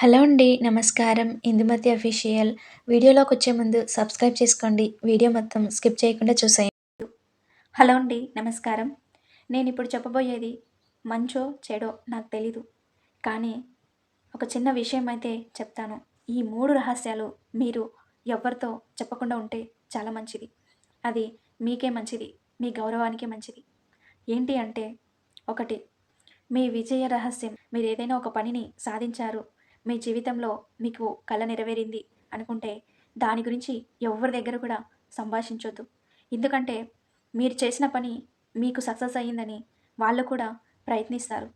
Hello అండి నమస్కారం. Indumati official వీడియోలోకి వచ్చే ముందు సబ్స్క్రైబ్ చేసుకోండి. వీడియో మొత్తం స్కిప్ చేయకుండా చూసేయండి. హలో అండి నమస్కారం. నేను ఇప్పుడు చెప్పబోయేది మంచో చెడో నాకు తెలీదు. కానీ ఒక చిన్న విషయం అయితే చెప్తాను. ఈ మూడు రహస్యాలు మీరు ఎవరితో చెప్పకుండా ఉంటే చాలా మంచిది. అది మీకే మంచిది మీ గౌరవానికే మంచిది. ఏంటి అంటే ఒకటి మీ విజయ రహస్యం. మీరు ఏదైనా ఒక పనిని సాధించారు మీ జీవితంలో మీకు కళ నెరవేరింది అనుకుంటే దాని గురించి ఎవరి దగ్గర కూడా సంభాషించొద్దు. ఎందుకంటే మీరు చేసిన పని మీకు సక్సెస్ అయ్యిందని వాళ్ళు కూడా ప్రయత్నిస్తారు.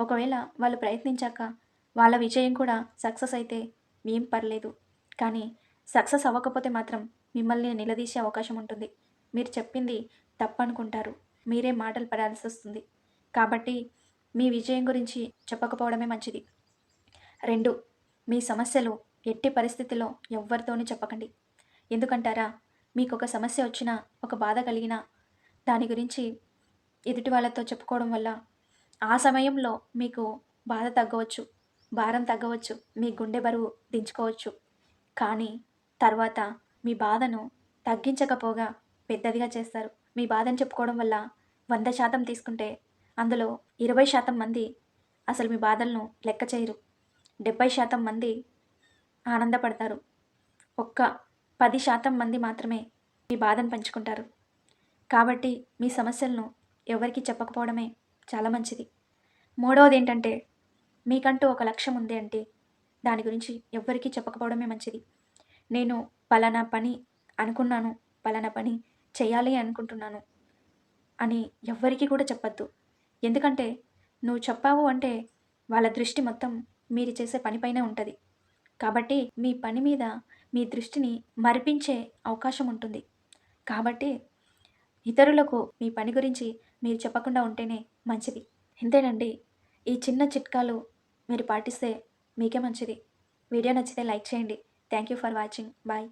ఒకవేళ వాళ్ళు ప్రయత్నించాక వాళ్ళ విజయం కూడా సక్సెస్ అయితే ఏం పర్లేదు. కానీ సక్సెస్ అవ్వకపోతే మాత్రం మిమ్మల్ని నిలదీసే అవకాశం ఉంటుంది. మీరు చెప్పింది తప్పనుకుంటారు. మీరే మాటలు పడాల్సి వస్తుంది. కాబట్టి మీ విజయం గురించి చెప్పకపోవడమే మంచిది. రెండు మీ సమస్యలు ఎట్టి పరిస్థితిలో ఎవ్వరితోనూ చెప్పకండి. ఎందుకంటారా? మీకు ఒక సమస్య వచ్చినా ఒక బాధ కలిగినా దాని గురించి ఎదుటి వాళ్ళతో చెప్పుకోవడం వల్ల ఆ సమయంలో మీకు బాధ తగ్గవచ్చు భారం తగ్గవచ్చు మీ గుండె బరువు దించుకోవచ్చు. కానీ తర్వాత మీ బాధను తగ్గించకపోగా పెద్దదిగా చేస్తారు. మీ బాధను చెప్పుకోవడం వల్ల వంద శాతం తీసుకుంటే అందులో ఇరవై శాతం మంది అసలు మీ బాధలను లెక్క చేయరు. డెబ్బై శాతం మంది ఆనందపడతారు. ఒక్క పది శాతం మంది మాత్రమే మీ బాధను పంచుకుంటారు. కాబట్టి మీ సమస్యలను ఎవరికి చెప్పకపోవడమే చాలా మంచిది. మూడవది ఏంటంటే మీకంటూ ఒక లక్ష్యం ఉంది అంటే దాని గురించి ఎవ్వరికీ చెప్పకపోవడమే మంచిది. నేను పలానా పని అనుకున్నాను పలానా పని చేయాలి అనుకుంటున్నాను అని ఎవ్వరికీ కూడా చెప్పద్దు. ఎందుకంటే నువ్వు చెప్పావు అంటే వాళ్ళ దృష్టి మొత్తం మీరు చేసే పనిపైనే ఉంటుంది. కాబట్టి మీ పని మీద మీ దృష్టిని మరిపించే అవకాశం ఉంటుంది. కాబట్టి ఇతరులకు మీ పని గురించి మీరు చెప్పకుండా ఉంటేనే మంచిది. ఇంతేనండి. ఈ చిన్న చిట్కాలు మీరు పాటిస్తే మీకే మంచిది. వీడియో నచ్చితే లైక్ చేయండి. Thank you for watching. Bye.